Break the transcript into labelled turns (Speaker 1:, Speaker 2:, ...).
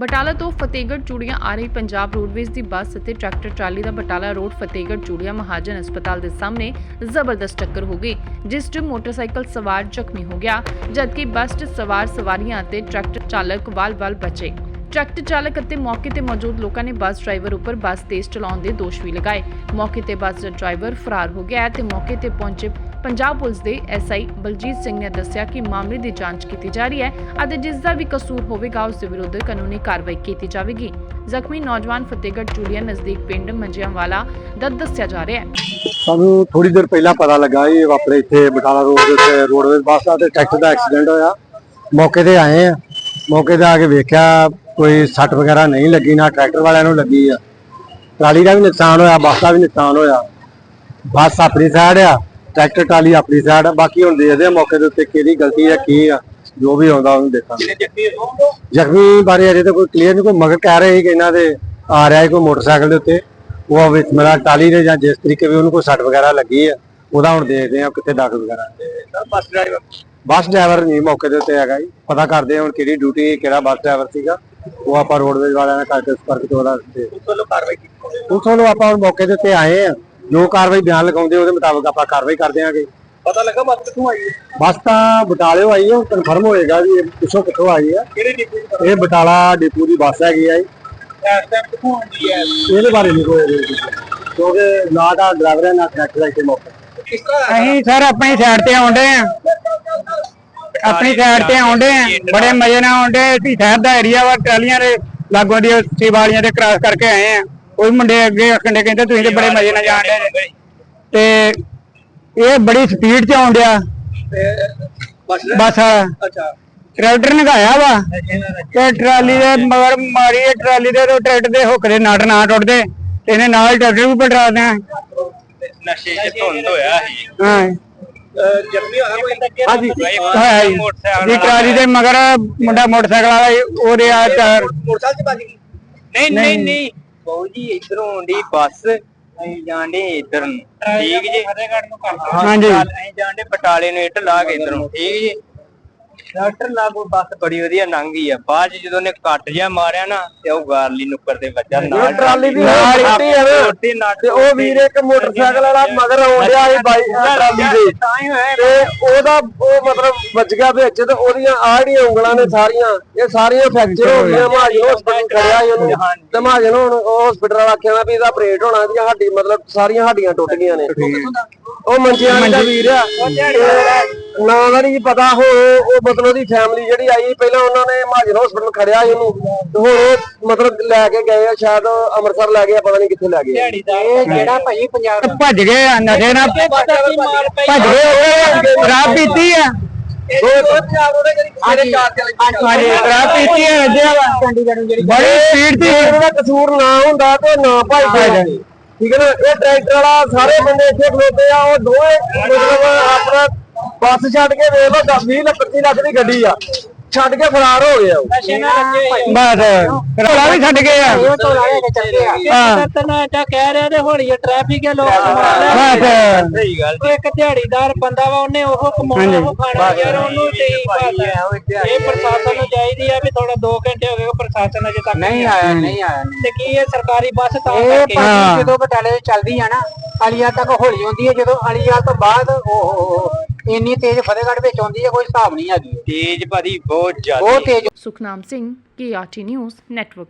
Speaker 1: ਬਟਾਲਾ ਤੋਂ ਫਤਿਹਗੜ੍ਹ ਚੂੜੀਆਂ ਆ ਰਹੀ ਪੰਜਾਬ ਰੋਡਵੇਜ਼ ਦੀ ਬੱਸ ਅਤੇ ਟਰੈਕਟਰ ਟਰਾਲੀ ਦਾ ਬਟਾਲਾ ਰੋਡ ਫਤਿਹਗੜ੍ਹ ਚੂੜੀਆਂ ਮਹਾਜਨ ਹਸਪਤਾਲ ਦੇ ਸਾਹਮਣੇ ਜ਼ਬਰਦਸਤ ਟੱਕਰ ਹੋ ਗਈ, ਜਿਸ 'ਚ ਮੋਟਰਸਾਈਕਲ ਸਵਾਰ ਜ਼ਖਮੀ ਹੋ ਗਿਆ, ਜਦਕਿ ਬੱਸ 'ਚ ਸਵਾਰ ਸਵਾਰੀਆਂ ਅਤੇ ਟਰੈਕਟਰ ਚਾਲਕ ਵਾਲ-ਵਾਲ ਬਚੇ। ਟਰੈਕਟਰ ਚਾਲਕ ਅਤੇ ਮੌਕੇ ਤੇ ਮੌਜੂਦ ਲੋਕਾਂ ਨੇ ਬੱਸ ਡਰਾਈਵਰ ਉੱਪਰ ਬੱਸ ਤੇਜ਼ ਚਲਾਉਣ ਦੇ ਦੋਸ਼ ਵੀ ਲਗਾਏ। ਮੌਕੇ ਤੇ ਬੱਸ ਦਾ ਡਰਾਈਵਰ ਫਰਾਰ ਹੋ ਗਿਆ ਤੇ ਮੌਕੇ ਤੇ ਪਹੁੰਚੇ ਪੰਜਾਬ ਪੁਲਿਸ ਦੇ ਐਸਆਈ ਬਲਜੀਤ ਸਿੰਘ ਨੇ ਦੱਸਿਆ ਕਿ ਮਾਮਲੇ ਦੀ ਜਾਂਚ ਕੀਤੀ ਜਾ ਰਹੀ ਹੈ ਅਤੇ ਜਿਸ ਦਾ ਵੀ ਕਸੂਰ ਹੋਵੇਗਾ, ਉਸ ਦੇ ਵਿਰੁੱਧ ਕਾਨੂੰਨੀ ਕਾਰਵਾਈ ਕੀਤੀ ਜਾਵੇਗੀ। ਜ਼ਖਮੀ ਨੌਜਵਾਨ ਫਤਿਹਗੜ੍ਹ ਚੂੜੀਆਂ ਨਜ਼ਦੀਕ ਪਿੰਡ ਮੰਜਿਆਂਵਾਲਾ ਦਾ ਦੱਸਿਆ ਜਾ ਰਿਹਾ ਹੈ।
Speaker 2: ਸਾਨੂੰ ਥੋੜੀ ਦੇਰ ਪਹਿਲਾਂ ਪਤਾ ਲੱਗਾ ਇਹ ਆਪਣੇ ਇੱਥੇ ਬਟਾਲਾ ਰੋਡ ਦੇ ਉੱਤੇ ਰੋਡਵੇਜ਼ ਬੱਸ ਦਾ ਤੇ ਟਰੈਕਟਰ ਦਾ ਐਕਸੀਡੈਂਟ ਹੋਇਆ। ਮੌਕੇ ਤੇ ਆਏ ਆ। ਮੌਕੇ ਤੇ ਆ ਕੇ ਵੇਖਿਆ, ਕੋਈ ਸੱਟ ਵਗੈਰਾ ਨਹੀਂ ਲੱਗੀ, ਨਾ ਟਰੈਕਟਰ ਵਾਲਿਆਂ ਨੂੰ ਲੱਗੀ ਆ। ਟਰਾਲੀ ਦਾ ਵੀ ਨੁਕਸਾਨ ਹੋਇਆ, ਬੱਸ ਦਾ ਵੀ ਨੁਕਸਾਨ ਹੋਇਆ। ਬੱਸ ਆਪਣੀ ਸਾਈਡ ਆ। ਟਰੈਕਟਰ ਟਰਾਲੀ ਆਪਣੀ ਸਾਈਡ ਆ ਬਾਕੀ ਹੁਣ ਦੇਖਦੇ ਆ ਮੌਕੇ ਦੇ ਉੱਤੇ ਕਿਹਦੀ ਗਲਤੀ ਆ ਕੀ ਆ ਜੋ ਵੀ ਆਉਂਦਾ ਉਹਨੂੰ ਦੇਖਾਂਗੇ। ਜ਼ਖਮੀ ਬਾਰੇ ਅਜੇ ਤਾਂ ਕੋਈ ਕਲੀਅਰ ਨਹੀਂ ਕੋਈ ਮਗਰ ਕਹਿ ਰਹੇ ਸੀ ਕਿ ਇਹਨਾਂ ਦੇ ਆ ਰਿਹਾ ਹੈ ਕੋਈ ਮੋਟਰਸਾਈਕਲ ਦੇ ਉੱਤੇ। ਉਹ ਵਿੱਚ ਮੇਰਾ ਟਾਲੀ ਦੇ ਜਾਂ ਜਿਸ ਤਰੀਕੇ ਵੀ ਉਹਨੂੰ ਕੋਈ ਸੱਟ ਵਗੈਰਾ ਲੱਗੀ ਆ ਉਹਦਾ ਹੁਣ ਦੇਖਦੇ ਆ ਕਿੱਥੇ ਦਾਖਲ ਵਗੈਰਾ।
Speaker 3: ਬੱਸ ਡਰਾਈਵਰ
Speaker 2: ਬੱਸ ਡਰਾਈਵਰ ਨਹੀਂ ਮੌਕੇ ਦੇ ਉੱਤੇ ਹੈਗਾ ਜੀ। ਪਤਾ ਕਰਦੇ ਆ ਹੁਣ ਕਿਹੜੀ ਡਿਊਟੀ ਕਿਹੜਾ ਬੱਸ ਡਰਾਈਵਰ ਸੀਗਾ। ਉਹ ਆਪਾਂ ਰੋਡਵੇਜ਼ ਵਾਲਿਆਂ ਨਾਲ ਕਰਕੇ ਸੰਪਰਕ ਤੋਂ ਉਹਦਾ
Speaker 3: ਉਸ ਵੱਲੋਂ
Speaker 2: ਨੂੰ ਆਪਾਂ ਹੁਣ ਮੌਕੇ ਦੇ ਉੱਤੇ ਆਏ ਆ। ਜੋ ਕਾਰਵਾਈ ਬਿਆਨ ਲਗਾਉਂਦੇ ਉਹਦੇ ਮੁਤਾਬਕ ਆਪਾਂ ਕਾਰਵਾਈ ਕਰ ਦਿਆਂਗੇ
Speaker 3: ਪਤਾ ਲੱਗਾ ਬੱਸ ਕਿੱਥੋਂ ਆਈ ਹੈ?
Speaker 2: ਬੱਸ ਤਾਂ ਬਟਾਲਿਓ ਆਈ ਹੈ ਕਨਫਰਮ ਹੋਏਗਾ ਵੀ ਇਹ ਕਿੱਥੋਂ ਆਈ ਹੈ।
Speaker 3: ਕਿਹੜੇ ਡਿਪੂ ਦੀ
Speaker 2: ਇਹ ਬਟਾਲਾ ਡਿਪੂ ਦੀ ਬੱਸ ਹੈਗੀ ਆ ਜੀ।
Speaker 3: ਇਸ ਟਾਈਮ ਕਿੱਥੋਂ ਆਉਂਦੀ ਹੈ?
Speaker 2: ਇਹਦੇ ਬਾਰੇ ਨਹੀਂ ਕੋਈ ਜੀ। ਕਿਉਂਕਿ ਨਾ ਤਾਂ ਡਰਾਈਵਰ ਹੈ ਨਾ ਟਰੈਕਟਰ ਇੱਥੇ ਮੌਕੇ
Speaker 3: ਕਿਸ ਤਰ੍ਹਾਂ
Speaker 4: ਅਸੀਂ ਸਰ ਆਪਣੀ ਸਾਈਡ ਤੇ ਆਉਂਦੇ ਆ ਆਪਣੀ ਸਾਈਡ ਤੇ ਆਉਂਦੇ ਆ ਬੜੇ ਮਜ਼ੇ ਨਾਲ ਆਉਂਦੇ ਅਸੀਂ ਸ਼ਹਿਰ ਦਾ ਏਰੀਆ ਵਾ ਟਰਾਲੀਆਂ ਦੇ ਲਾਗੋਂ ਦੀ ਵਾਲੀਆਂ ਦੇ ਕ੍ਰਾਸ ਕਰਕੇ ਆਏ ਆ ਕੋਈ ਮੁੰਡੇ ਅੱਗੇ ਆਖੰਡੇ ਕਹਿੰਦੇ ਤੁਸੀਂ ਤੇ ਬੜੇ ਮਜ਼ੇ ਨਾਲ ਜਾਣਦੇ ਜੇ। ਤੇ ਇਹ ਬੜੀ ਸਪੀਡ 'ਚ ਆਉਂਦਿਆ
Speaker 3: ਬੱਸ
Speaker 4: ਬਸ
Speaker 3: ਅੱਛਾ।
Speaker 4: ਟਰੈਕਟਰ ਨਗਾਇਆ ਵਾ। ਤੇ ਟਰਾਲੀ ਦੇ ਮਗਰ ਮਾਰੀ ਇਹ ਟਰਾਲੀ ਦੇ ਤੇ ਟਰੈਕਟਰ ਦੇ ਹੁੱਕ ਦੇ ਨਟ ਨਾ ਟੁੱਟਦੇ। ਤੇ ਇਹਨੇ ਨਾਲ ਟਰੈਕਟਰ ਵੀ ਪਲਟਾ ਦਿਆਂ
Speaker 3: ਨਸ਼ੇ 'ਚ ਧੁੰਦ ਹੋਇਆ ਸੀ।
Speaker 4: ਹਾਂ।
Speaker 3: ਜ਼ਖਮੀ ਹੋਇਆ ਕੋਈ?
Speaker 4: ਹਾਂਜੀ ਜੀ। ਟਰਾਲੀ ਦੇ ਮਗਰ ਮੁੰਡਾ ਮੋਟਰਸਾਈਕਲ ਵਾਲਾ ਉਹਦੇ ਆ
Speaker 5: ਨਹੀਂ ਨਹੀਂ ਨਹੀਂ। ਬਾਊ ਜੀ ਇਧਰੋਂ ਆਉਂਦੀ ਬੱਸ ਅਸੀਂ ਜਾਂਦੇ ਇਧਰ ਨੂੰ। ਠੀਕ ਜੀ?
Speaker 3: ਫਤਿਹਗੜ੍ਹ ਨੂੰ ਕਰਦਾ
Speaker 4: ਹਾਂਜੀ।
Speaker 5: ਅਸੀਂ ਜਾਂਦੇ ਬਟਾਲੇ ਨੂੰ ਇੱਟ ਲਾ ਕੇ ਇਧਰੋਂ। ਠੀਕ ਜੀ? ਡਾਕਟਰ ਲਾਗੋ ਬੱਸ ਬੜੀ ਵਧੀਆ ਲੰਘ ਆ। ਬਾਅਦ 'ਚ ਜਦੋਂ ਨੇ ਕੱਟ ਜਿਹਾ ਮਾਰਿਆ ਨਾ ਤੇ ਉਹ ਗਾਰਲੀ ਨੁੱਕਰ ਦੇ ਵੱਜਾ। ਨਾਲ
Speaker 2: ਟਰਾਲੀ ਦੀ
Speaker 5: ਨਾਲ
Speaker 2: ਟੁੱਟੀ ਆ ਨਾ ਤੇ ਉਹ ਵੀਰ ਇੱਕ ਮੋਟਰਸਾਈਕਲ ਵਾਲਾ ਮਗਰ ਆਉਂਦਿਆ ਸੀ ਬਾਈ ਟਰਾਲੀ ਦੇ।
Speaker 5: ਤਾਂ ਹੀ ਹੋਇਆ
Speaker 2: ਤੇ ਉਹਦਾ ਉਹ ਮਤਲਬ ਵੱਜ ਗਿਆ ਵਿੱਚ ਤੇ ਉਹਦੀਆਂ ਆੜੀਆਂ ਉਂਗਲਾਂ ਨੇ ਸਾਰੀਆਂ ਇਹ ਸਾਰੀਆਂ ਫ੍ਰੈਕਚਰ ਹੋ ਗਈਆਂ। ਮਹਾਜਨ ਹਸਪੀਟਲ ਖੜਿਆ ਸੀ ਉਹਨੂੰ। ਤੇ ਮਹਾਜਨ ਹੁਣ ਹਸਪੀਟਲ ਵਾਲਾ ਆਖਿਆ ਵੀ ਇਹਦਾ ਆਪਰੇਟ ਹੋਣਾ ਇਹਦੀਆਂ ਹੱਡੀ ਮਤਲਬ ਸਾਰੀਆਂ ਹੱਡੀਆਂ ਟੁੱਟ ਗਈਆਂ ਨੇ। ਉਹ ਮੰਜਿਆਂ ਦਾ ਵੀਰ ਆ। ਤੇ ਨਾਂ ਦਾ ਨਹੀਂ ਪਤਾ ਹੁਣ ਉਹ ਮਤਲਬ ਉਹਦੀ ਫੈਮਿਲੀ ਜਿਹੜੀ ਆਈ ਪਹਿਲਾਂ ਉਹਨਾਂ ਨੇ ਮਹਾਜਨ ਹਸਪੀਟਲ ਖੜਿਆ ਸੀ ਉਹਨੂੰ ਤੇ ਹੁਣ ਉਹ ਮਤਲਬ ਲੈ ਕੇ ਗਏ ਆ ਸ਼ਾਇਦ ਅੰਮ੍ਰਿਤਸਰ ਲੈ ਗਏ ਆ, ਪਤਾ ਨਹੀਂ ਕਿੱਥੇ ਲੈ ਗਏ ਆ।
Speaker 3: ਇਹ ਜਿਹੜਾ ਭਾਈ ਪੰਜਾਬ
Speaker 4: ਭੱਜ ਗਏ ਆ ਨਸ਼ੇ ਨਾਲ ਭੱਜ ਗਏ ਉਹ ਸ਼ਰਾਬ ਪੀਤੀ ਆ।
Speaker 3: ਪੰਜਾਬ ਉਹਦੇ ਜਿਹੜੀ ਕਿਸੇ ਚਾਰ ਚਲੇ
Speaker 4: ਹਾਂਜੀ ਸ਼ਰਾਬ ਪੀਤੀ ਆ ਰੱਜਿਆ ਵਾ ਬੜੀ ਸਪੀਡ
Speaker 2: ਜੇ
Speaker 4: ਸੀ
Speaker 2: ਇਹਦਾ ਕਸੂਰ ਨਾ ਹੁੰਦਾ ਤੇ ਨਾ ਭਾਈ ਜਾਂਦੇ ਠੀਕ ਹੈ ਨਾ? ਇਹ ਟਰੈਕਟਰ ਵਾਲਾ ਸਾਰੇ ਬੰਦੇ ਇੱਥੇ ਖਲੋਤੇ ਆ ਉਹ ਦੋਵੇਂ ਮਤਲਬ ਬੱਸ ਛੱਡ ਕੇ ਵੇਖ ਲਓ 10 20 ਲੱਖ 25 ਲੱਖ ਦੀ ਗੱਡੀ ਆ। ਛੱਡ ਕੇ ਫਰਾਰ ਹੋ ਗਿਆ ਉਹ।
Speaker 4: ਬਸ ਰੋਲਾ ਵੀ ਛੱਡ ਗਏ ਆ। ਹਾਂ।
Speaker 6: ਤਾਂ ਕਹਿ ਰਿਹਾ ਤੇ ਹੌਲੀ ਟ੍ਰੈਫਿਕ ਹੈ। ਲੋਕ
Speaker 4: ਬਸ।
Speaker 5: ਸਹੀ ਗੱਲ
Speaker 6: ਇੱਕ ਦਿਹਾੜੀਦਾਰ ਬੰਦਾ ਵਾ ਉਹਨੇ ਉਹ ਕਮਾਉਣਾ ਉਹ ਖਾਣਾ ਯਾਰ ਉਹਨੂੰ ਤੇ ਇਹ ਪ੍ਰਸ਼ਾਸਨ ਨੂੰ ਚਾਹੀਦੀ ਆ ਵੀ ਥੋੜਾ 2 ਘੰਟੇ ਹੋ ਗਏ ਪ੍ਰਸ਼ਾਸਨ ਅਜੇ ਤੱਕ ਨਹੀਂ ਆਇਆ ਨਹੀਂ ਆਇਆ ਤੇ ਕੀ ਇਹ ਸਰਕਾਰੀ ਬੱਸ ਤਾਂ ਕਰਕੇ?
Speaker 4: ਹਾਂ।
Speaker 6: ਜਦੋਂ ਬਟਾਲੇ ਚੱਲਦੀ ਆ ਨਾ ਅਲੀਆ ਤੱਕ ਹੌਲੀ ਹੁੰਦੀ ਹੈ ਜਦੋਂ ਅਲੀਆ ਤੋਂ ਬਾਅਦ ਉਹ ਇੰਨੀ ਤੇਜ਼ ਫਤਿਹਗੜ੍ਹ ਵਿੱਚ ਆਉਂਦੀ ਹੈ ਕੋਈ ਹਿਸਾਬ ਨਹੀਂ ਹੈਗੀ।
Speaker 5: ਤੇਜ਼ ਭਾਜੀ ਬਹੁਤ ਜ਼ਿਆਦਾ।
Speaker 6: ਬਹੁਤ ਤੇਜ਼।
Speaker 1: Sukhnam Singh K R T news network